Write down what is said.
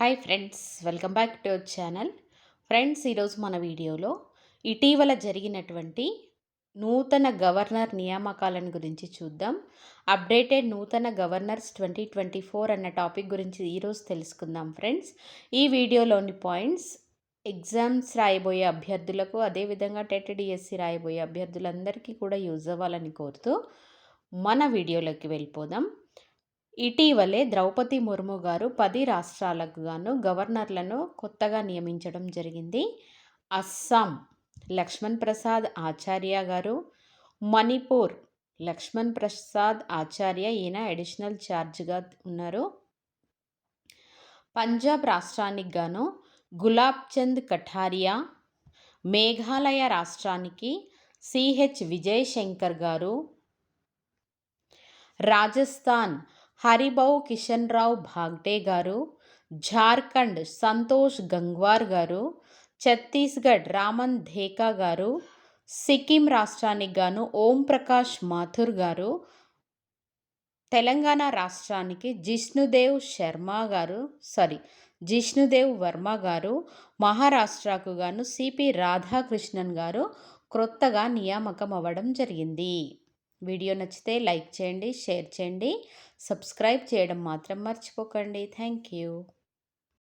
Hi friends welcome back to our channel friends ఈరోజు మన వీడియోలో ఇటీవల జరిగినటువంటి నూతన గవర్నర్ నియామకాలను గురించి చూద్దాం. అప్డేటెడ్ నూతన గవర్నర్స్ ట్వంటీ ట్వంటీ ఫోర్ అన్న టాపిక్ గురించి ఈరోజు తెలుసుకుందాం ఫ్రెండ్స్ ఈ వీడియోలోని పాయింట్స్ ఎగ్జామ్స్ రాయబోయే అభ్యర్థులకు అదేవిధంగా టెట్డిఎస్సి రాయబోయే అభ్యర్థులందరికీ కూడా యూజ్ అవ్వాలని కోరుతూ మన వీడియోలోకి వెళ్ళిపోదాం. ఇటీవలే ద్రౌపది ముర్ము గారు పది రాష్ట్రాలకు గాను గవర్నర్లను కొత్తగా నియమించడం జరిగింది. అస్సాం లక్ష్మణ్ ప్రసాద్ ఆచార్య గారు మణిపూర్ లక్ష్మణ్ ప్రసాద్ ఆచార్య ఈయన అడిషనల్ ఛార్జ్గా ఉన్నారు. పంజాబ్ రాష్ట్రానికి గాను గులాబ్ చంద్ కఠారియా మేఘాలయ రాష్ట్రానికి సిహెచ్ విజయ్ శంకర్ గారు రాజస్థాన్ హరిబౌ కిషన్ రావు భాగ్డే గారు జార్ఖండ్ సంతోష్ గంగ్వార్ గారు ఛత్తీస్గఢ్ రామన్ ధేకా గారు సిక్కిం రాష్ట్రానికి గాను ఓం ప్రకాష్ మాథుర్ గారు తెలంగాణ రాష్ట్రానికి జిష్ణుదేవ్ శర్మ గారు సారీ జిష్ణుదేవ్ వర్మ గారు మహారాష్ట్రకు గాను సిపి రాధాకృష్ణన్ గారు క్రొత్తగా నియామకం అవ్వడం జరిగింది. వీడియో నచ్చితే లైక్ చేయండి షేర్ చేయండి సబ్స్క్రైబ్ చేయడం మాత్రం మర్చిపోకండి. Thank you.